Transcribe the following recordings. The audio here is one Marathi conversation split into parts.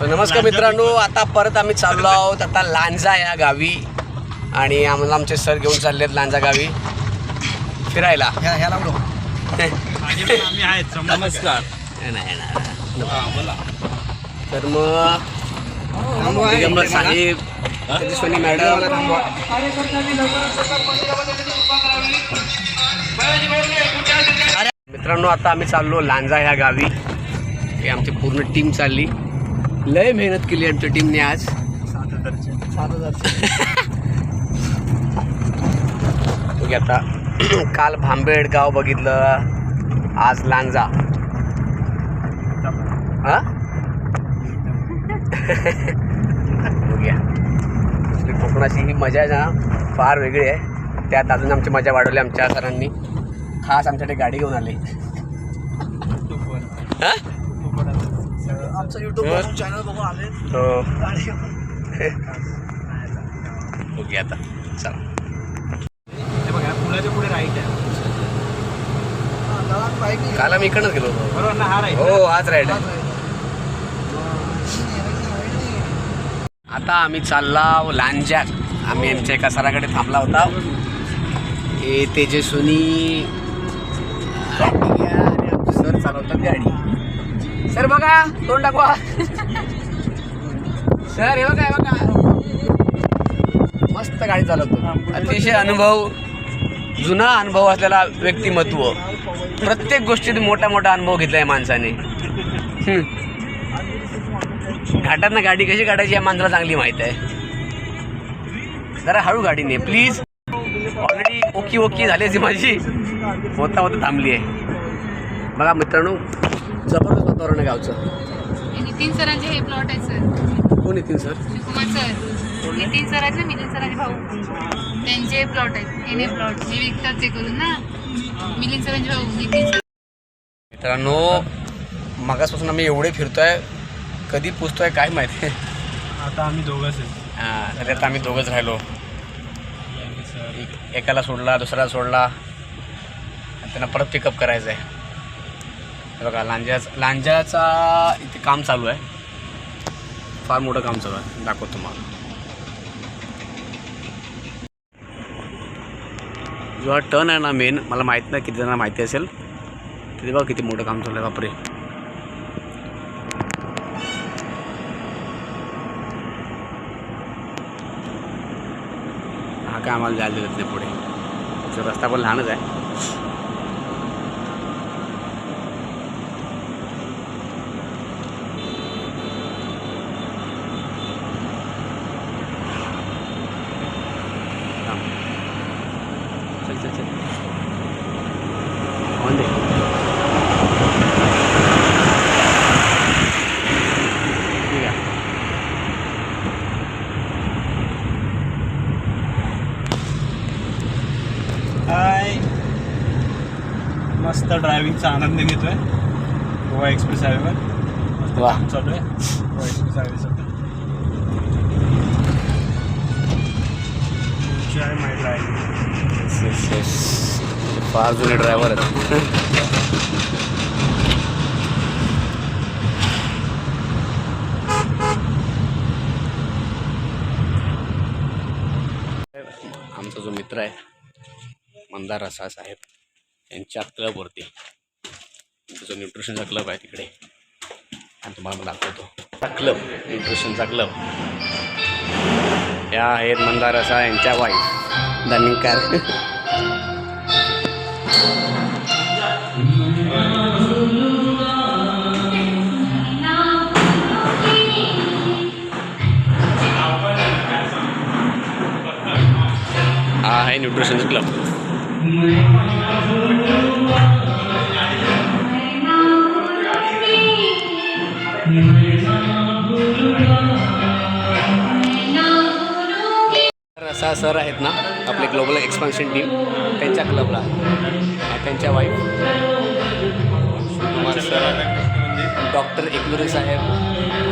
नमस्कार मित्रांनो आता परत आम्ही चाललो आहोत. आता लांजा या गावी. आणि आम्हाला आमचे सर घेऊन चालले आहेत लांजा गावी. फिरायला. नमस्कार. नाही, नाही. तर मग दिगंबर साहेब मॅडम. मित्रांनो आता आम्ही चाललो लांजा ह्या गावी. हे आमची पूर्ण टीम चालली. लय मेहनत केली आमच्या टीमने आज. बघूया आता. काल भांबेड गाव बघितलं. आज लांजा. हा? बघूया. कोकणाची ही मजा आहे ना फार वेगळी आहे. त्यात अजून आमची मजा वाढवली आमच्या सरांनी. खास आमच्याकडे गाडी घेऊन आले. हा? आमचं युट्यूब हं. चॅनल बघून आले. हो. गाडी बघूया आता. चला. हे बघा पुण्याच्या पुढे राईट आहे. काल आम्ही इकडनंच गेलो होतो. बरोबर ना हा राईट हो राईड आहे. आता आम्ही चालला लांजा. आम्ही आमच्या एका सराकडे थांबला होता. हे तेजस्विनी. सर चालवतात गाडी. सर बघा तोंड दाखवा. सर हे बघा बघा. मस्त गाडी चालवतो. अतिशय अनुभव जुना अनुभव असलेला व्यक्तिमत्व. प्रत्येक गोष्टीत मोठा मोठा अनुभव घेतलाय माणसाने. घाटांना गाडी कशी काढायची या माणसाला चांगली माहीत आहे. जरा हळू गाडीने प्लीज ऑलरेडी ओकी ओकी झाली अशी माझी. होता होता थांबली आहे. बघा मित्रांनो जबरदस्त वातावरण आहे गावचं. नितीन सरांचे हे प्लॉट आहे सर. कोण येतील सर? कुमार सर. नितीन सरांचे मिलिंद सरांचे भाऊ. त्यांचे प्लॉट आहेत. एन ए प्लॉट हे विकतात ते करून ना. मिलिंद सरांचे भाऊ नितीन सर. मित्रांनो मगासपासून आम्ही एवढे फिरतोय कधी पुजतोय काय माहिती? आता आम्ही दोघंच आहे हां तरी आता आम्ही दोघंच राहिलो. एक- एकाला सोडला दुसऱ्याला सोडला. आणि त्यांना परत पिकअप करायचं आहे हे बघा लांजाचा लांजाचा इथे काम चालू आहे. फार मोठं काम चालू आहे. दाखवतो तुम्हाला. जो हा टर्न आहे ना मेन मला माहीत नाही किती जणांना माहिती असेल. तिथे बघा किती मोठं काम चालू आहे. बापरे. हा काय आम्हाला जायला देत नाही पुढे. रस्ता पण लहानच आहे थांब. चल चल चल ऑन दे ठीक आहे हाय मस्त ड्रायव्हिंगचा आनंद घेतोय. गोवा एक्सप्रेस हायवेवर वा. चालू आहे. Goa express my driving yes yes yes फार जुने ड्रायव्हर आहेत. आमचा जो मित्र आहे मंदार रसा साहेब. यांच्या क्लबवरती त्यांचा न्यूट्रिशनचा क्लब आहे तिकडे. आणि तुम्हाला दाखवतो. क्लब न्यूट्रिशनचा क्लब या आहेत मंदार असा यांच्या वाईफ धन्यकार हा आहे न्यूट्रिशन क्लब रसा सर आहेत ना आपले ग्लोबल एक्सपान्शन टीम त्यांच्या क्लबला आणि त्यांच्या wife Kumar sir doctor Ekanure साहेब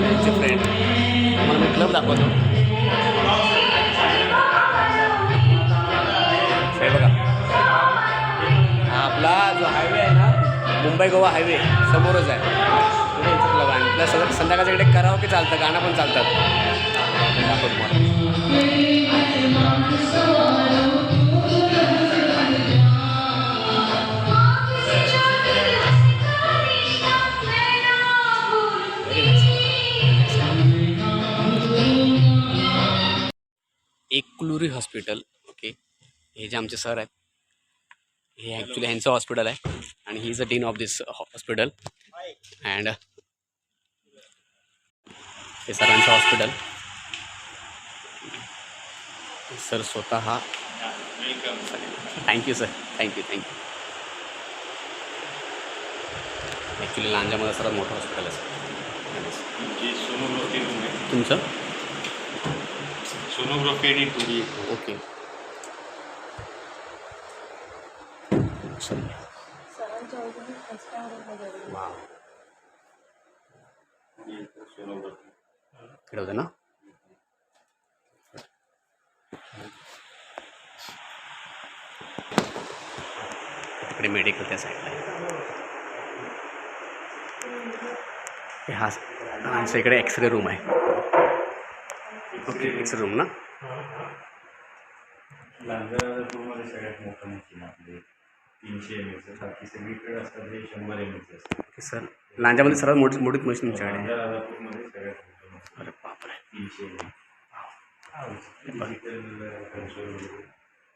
त्यांचे फ्रेंड मला मी क्लब दाखवतो. मुंबई गोवा हायवे समोरच आहे. पुढे यांचा क्लब आपल्या संध्याकाळच्या इकडे करावं की चालतं? गाणं पण चालतात. Ekluri hospital okay? हे जे आमचे सर आहेत हे ॲक्च्युली ह्यांचं हॉस्पिटल आहे. आणि he is a dean of this hospital and हे सरांचं हॉस्पिटल सर स्वतः. हा thank you sir thank you thank you actually लांजामध्ये सर्वात मोठं हॉस्पिटल आहे आहे. तुमचं? सोनोग्राफी आणि ओके इकडे होतं ना इकडे मेडिकल त्या साईडला आहे. हे हा आमच्या इकडे एक्सरे रूम आहे ओके एक्सरे रूम ना सगळ्यात मोठं मशीन तीनशे एम एच बाकी सगळीकडे असतात हे शंभर एम एच असतात सर लांजामध्ये सर्वात मोठी मोठी मशीन तुमच्याकडे आहे. लांजा राजापूरमध्ये सगळ्यात मोठं मशीन अरे बापरे तीनशे एम डिजिटल कन्सोल वगैरे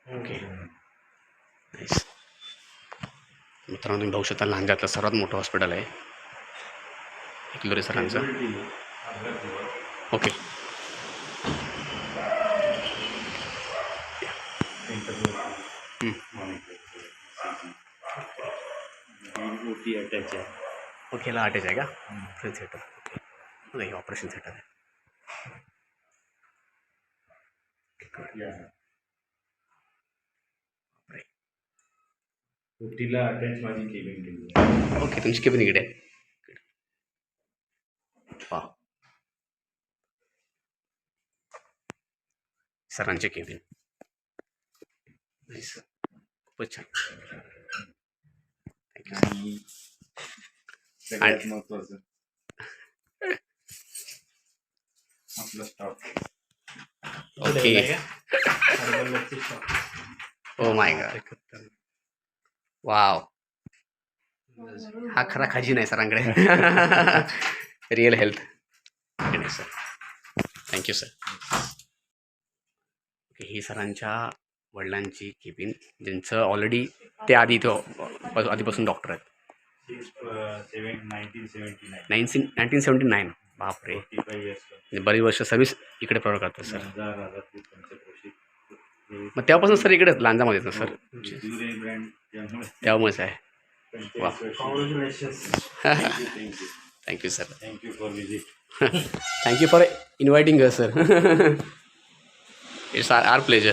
ओके. मित्रांनो तुम्ही बघू शकता लांजातलं सर्वात मोठं हॉस्पिटल आहे. एकलोरे सरांचं. ओके. मोठी अटॅच आहे ओके ह्याला अटॅच आहे का? Free theatre okay. नाही ऑपरेशन थिएटर आहे. बापरे. ओटीला अटॅच माझी केबिन केली आहे ओके तुमची केबिन इकडे आहे वा सरांचे केबिन नाईस खूपच छान थँक्यू सर आणि सगळ्यात महत्वाचं आपला stock okay oh my god wow हा खरा खजिना आहे सरांकडे real health sir thank you sir okay ही सरांच्या वडिलांची केबिन ज्यांचं ऑलरेडी ते आधी इथं आधीपासून डॉक्टर आहेत. नाईन्टीन नाईन्टीन सेवन्टी नाईन बापरे. इयर्स म्हणजे बरीच वर्ष सर्व्हिस इकडे प्रोव्हाइड करतात सर. हे मग तेव्हापासून सर इकडेच लांजामध्ये येतं सर? ब्रँड त्यामुळे. त्यामुळेच आहे. वा. Thank you sir thank you for visit thank you for inviting sir it's our our pleasure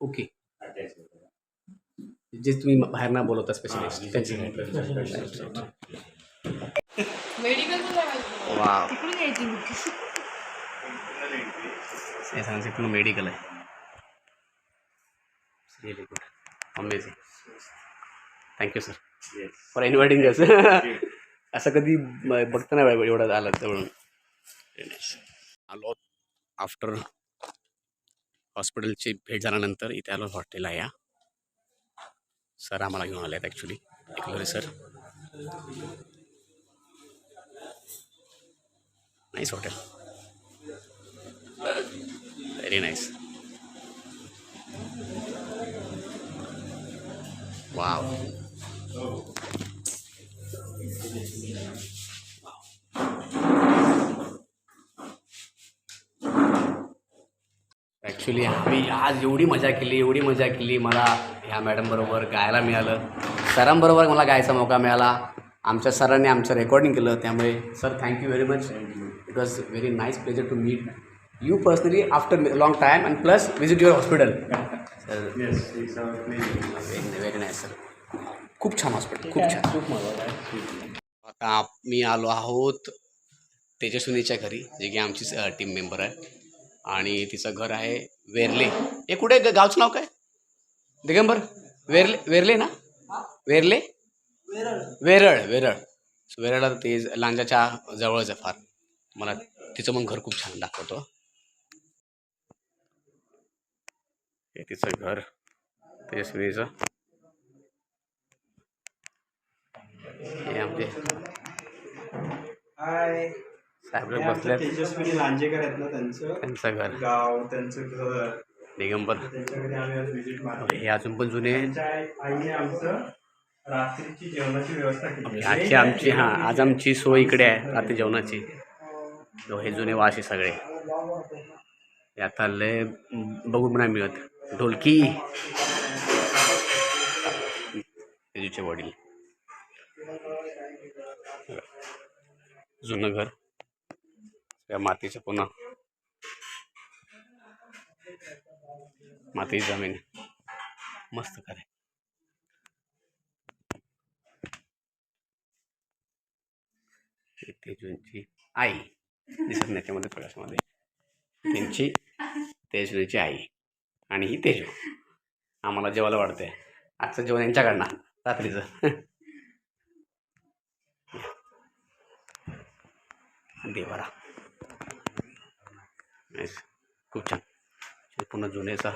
okay जे तुम्ही बाहेर ना बोलवता स्पेशलिस्ट त्यांचे मेडिकल सांगायचं पूर्ण आहे really good amazing thank you sir for inviting us असं कधी बघताना एवढं एवढं आलं जवळून आलो आफ्टर हॉस्पिटलची भेट झाल्यानंतर इथे आलो हॉटेल आहे या सर आम्हाला घेऊन आले आहेत ॲक्च्युली ऐकलं sir. Nice hotel very nice wow actually आम्ही आज एवढी मजा केली एवढी मजा केली. मला ह्या मॅडमबरोबर गायला मिळालं. सरांबरोबर मला गायचा मौका मिळाला. आमच्या सरांनी आमचं रेकॉर्डिंग केलं. त्यामुळे sir thank you very much it was very nice pleasure to meet you personally after long time and plus visit your hospital sir yes it's our pleasure very nice sir खूप छान हॉस्पिटल खूप छान. आता मी आलो आहोत तेजस्विनीच्या घरी जे की आमची टीम मेंबर आहे. आणि तिचं घर आहे वेरले. हे कुठे ग- गावचं नाव काय? दिगंबर. वेरले वेरले ना? वेरले? वेरळ वेरळ. वेरळ ते लांजाच्या जवळच आहे फार. मला तिचं मग घर खूप छान दाखवतो. हे तिचं घर. तेजस्विनीचं हे आमचे. हाय साहेब लांजेकर आहेत ना त्यांचं? त्यांचं घर. गाव त्यांचं घर. दिगंबर. हे अजून पण जुने आईने आमचं रात्रीची जेवणाची व्यवस्था केली. आजची आमची हां आज आमची सोय इकडे आहे रात्री जेवणाची. तो हे जुने वाशी सगळे. हे आता लय बघून नाही मिळत. ढोलकी. तेजूचे वडील. जुनं घर. त्या मातीचं पुन्हा. मातीची जमीन. मस्त करे तेजूंची आई. दिसत नाही त्यामध्ये त्यांची तेजूची आई. आणि ही तेजू. आम्हाला जेवायला वाटतंय आजचं जेवण यांच्याकडनं. रात्रीचं. देवारा నైస్ खूप छान पूर्ण जुनेचा